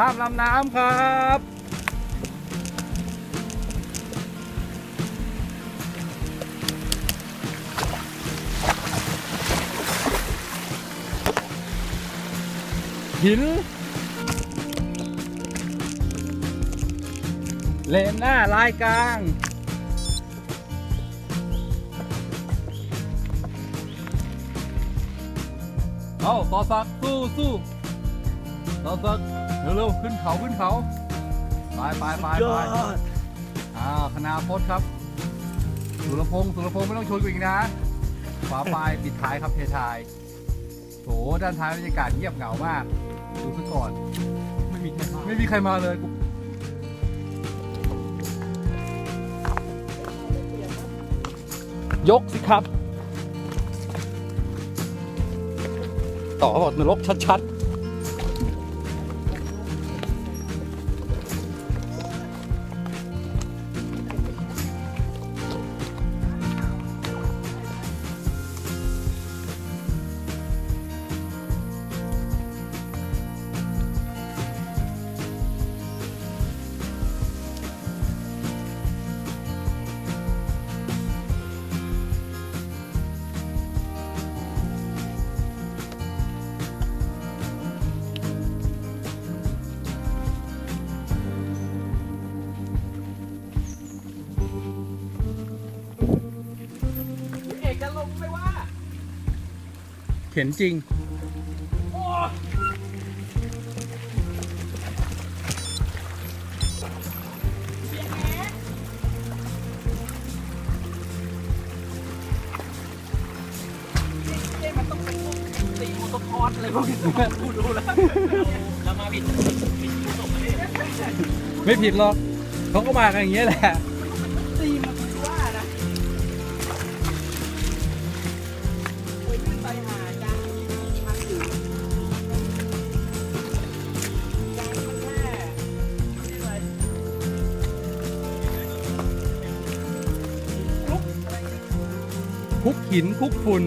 ข้ามลำน้ำครับหินเลนหน้าลายกลาง เอาต่อสักสู้สู้ต่อสัก เร็วๆขึ้นเขาขึ้นเขาไปไปไปไปอ้าวคณาพจน์ครับ สุรพงศ์สุรพงศ์ไม่ต้องชวนกูอีกนะขวาปลายปิดท้ายครับเททายโถด้านท้ายบรรยากาศเงียบเหงามากดูซะก่อน ไม่มีใครมาไม่มีใครมาเลยกูยกสิครับ ต่อเขาบอกนรกชัดเข็นจริงเอ๊ะมันต้องเป็นพวกตีโมโตคอร์สอะไรพวกนี้พูดดูแล้วเรามาผิดผิดผู้ส่งมาเนี่ยไม่ผิดหรอกเขาก็มากันอย่างเงี้ยแหละ ตีมัน คุกหินคุกฝุ่น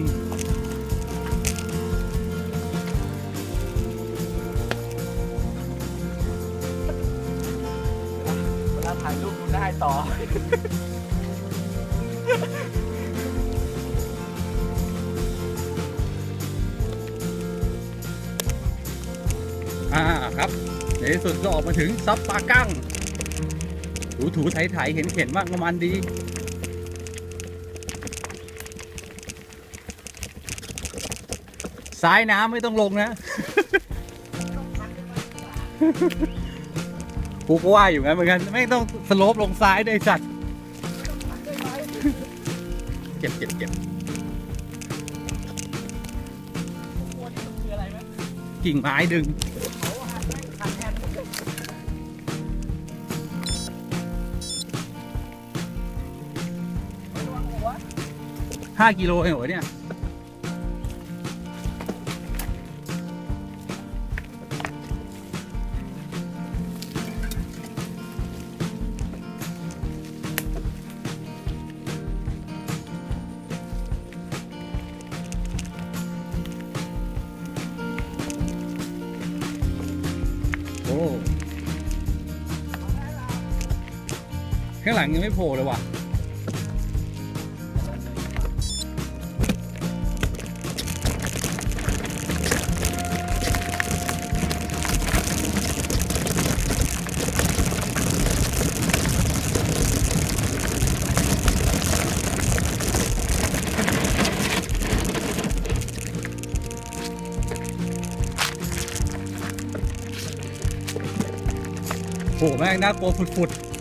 เวลาถ่ายรูปดูได้ต่อ อ่าครับ ในที่สุดก็ออกมาถึงซับปากั้งถูถูไถไถเห็นเข็นมากประมาณดี ซ้ายน้ำไม่ต้องลงนะกูก็ว่าอยู่งั้นเหมือนกัน ไม่ต้องสโลปลงซ้ายได้วยจัดเก็บเก็บเก็บกิ่งไม้ดึงเขากิโลเองเหรอเนี่ย ข้างหลังยังไม่โผล่เลยว่ะ หแม่งน่ากลัวฝุดๆ